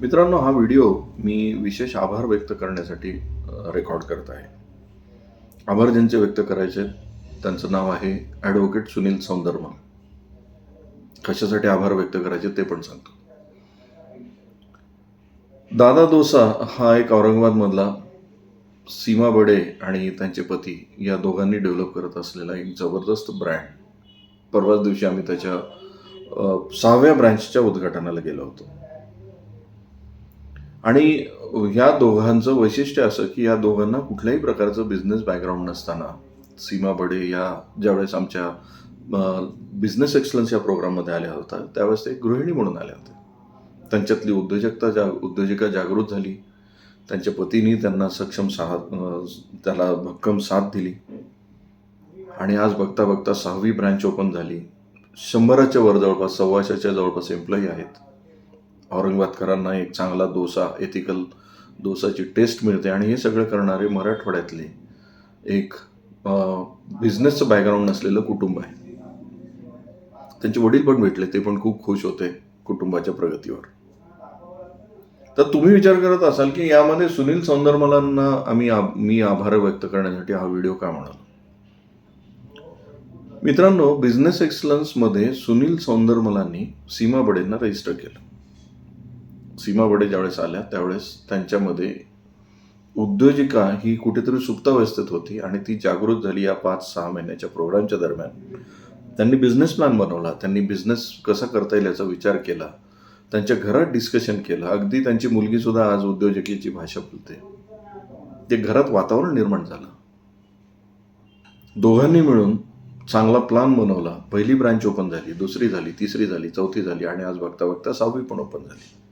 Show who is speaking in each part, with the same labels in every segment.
Speaker 1: मित्रांनो हा व्हिडिओ मी विशेष आभार व्यक्त करण्यासाठी रेकॉर्ड करत आहे. आभार ज्यांचे व्यक्त करायचे त्यांचं नाव आहे ॲडव्होकेट सुनील सौंदर्मा कशासाठी आभार व्यक्त करायचे ते पण सांगतो. दादा दोसा हा एक औरंगाबादमधला सीमा बडे आणि त्यांचे पती या दोघांनी डेव्हलप करत असलेला एक जबरदस्त ब्रँड परवाच दिवशी आम्ही त्याच्या सहाव्या ब्रँचच्या उद्घाटनाला गेलो होतो. आणि ह्या दोघांचं वैशिष्ट्य असं की या दोघांना कुठल्याही प्रकारचं बिझनेस बॅकग्राऊंड नसताना सीमा बडे या ज्यावेळेस आमच्या बिझनेस एक्सलन्स या प्रोग्राममध्ये आल्या होत्या त्यावेळेस ते गृहिणी म्हणून आल्या होत्या. त्यांच्यातली उद्योजकता जा उद्योजिका जागृत झाली. त्यांच्या पतीनी त्यांना सक्षम साथ त्याला भक्कम साथ दिली. आणि आज बघता बघता सहावी ब्रँच ओपन झाली. शंभराच्या वर जवळपास सव्वाशेच्या जवळपास एम्प्लॉई आहेत. औरंगाबादकरांना एक चांगला डोसा एथिकल डोसाची टेस्ट मिळते. आणि हे सगळं करणारे मराठवाड्यातले एक बिझनेसचं बॅकग्राऊंड नसलेलं कुटुंब आहे. त्यांचे वडील पण भेटले ते पण खूप खुश होते कुटुंबाच्या प्रगतीवर. तर तुम्ही विचार करत असाल की यामध्ये सुनील सौंदरमलांना आम्ही मी आभार व्यक्त करण्यासाठी हा व्हिडिओ का म्हणालो? मित्रांनो बिझनेस एक्सलन्समध्ये सुनील सौंदरमलांनी सीमा बडेंना रजिस्टर केलं. सीमा बडे ज्यावेळेस आल्या त्यावेळेस त्यांच्यामध्ये उद्योजिका ही कुठेतरी सुप्तावस्थेत होती आणि ती जागृत झाली या पाच सहा महिन्याच्या प्रोग्रामच्या दरम्यान. त्यांनी बिझनेस प्लॅन बनवला त्यांनी बिझनेस कसा करता येईल याचा विचार केला त्यांच्या घरात डिस्कशन केलं. अगदी त्यांची मुलगीसुद्धा आज उद्योजकीची भाषा बोलते. ते घरात वातावरण निर्माण झालं. दोघांनी मिळून चांगला प्लॅन बनवला. पहिली ब्रँच ओपन झाली दुसरी झाली तिसरी झाली चौथी झाली आणि आज बघता बघता सहावी पण ओपन झाली.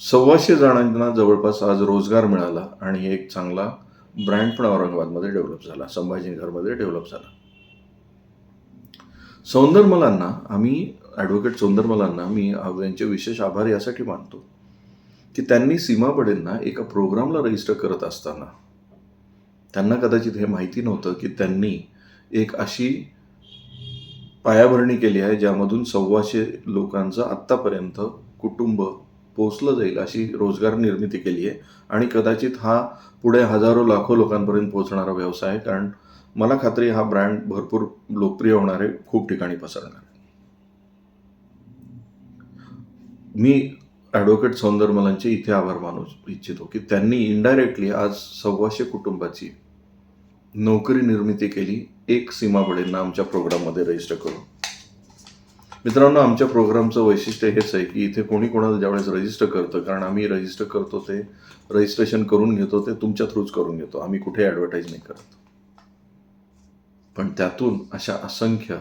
Speaker 1: सव्वाशे जणांना जवळपास आज रोजगार मिळाला आणि एक चांगला ब्रँड पण औरंगाबादमध्ये डेव्हलप झाला संभाजीनगरमध्ये डेव्हलप झाला. सौंदरमलांना आम्ही ॲडव्होकेट सौंदरमलांना मी यांचे विशेष आभार यासाठी मानतो की त्यांनी सीमापडेंना एका प्रोग्रामला रजिस्टर करत असताना त्यांना कदाचित हे माहिती नव्हतं की त्यांनी एक अशी पायाभरणी केली आहे ज्यामधून सव्वाशे लोकांचं आत्तापर्यंत कुटुंब पोचलं जाईल अशी रोजगार निर्मिती केली आहे. आणि कदाचित हा पुढे हजारो लाखो लोकांपर्यंत पोहोचणारा व्यवसाय आहे. कारण मला खात्री हा ब्रँड भरपूर लोकप्रिय होणार आहे खूप ठिकाणी पसरणार आहे. मी ॲडव्होकेट सौंदरमलांचे इथे आभार मानू इच्छितो की त्यांनी इनडायरेक्टली आज सव्वाशे कुटुंबाची नोकरी निर्मिती केली एक सीमा बडेंना आमच्या प्रोग्राममध्ये रजिस्टर करून. मित्रांनो आमच्या प्रोग्रामचं वैशिष्ट्य हेच आहे की इथे कोणी कोणाला ज्यावेळेस रजिस्टर करतं कारण आम्ही रजिस्टर करतो ते रजिस्ट्रेशन करून घेतो ते तुमच्या थ्रूच करून घेतो. आम्ही कुठे ॲडव्हर्टाईज नाही करत. पण त्यातून अशा असंख्य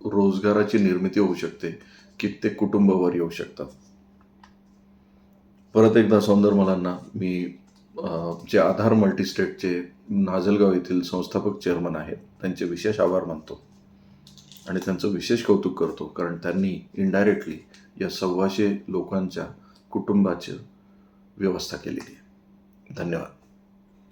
Speaker 1: रोजगाराची निर्मिती होऊ शकते कित्येक कुटुंबावर येऊ शकतात. परत एकदा सौंदर मुलांना मी जे आधार मल्टीस्टेटचे नाझलगाव येथील संस्थापक चेअरमन आहेत त्यांचे विशेष आभार मानतो. आणि त्यांचं विशेष कौतुक करतो कारण त्यांनी इनडायरेक्टली या सव्वाशे लोकांच्या कुटुंबाची व्यवस्था केलेली आहे. धन्यवाद.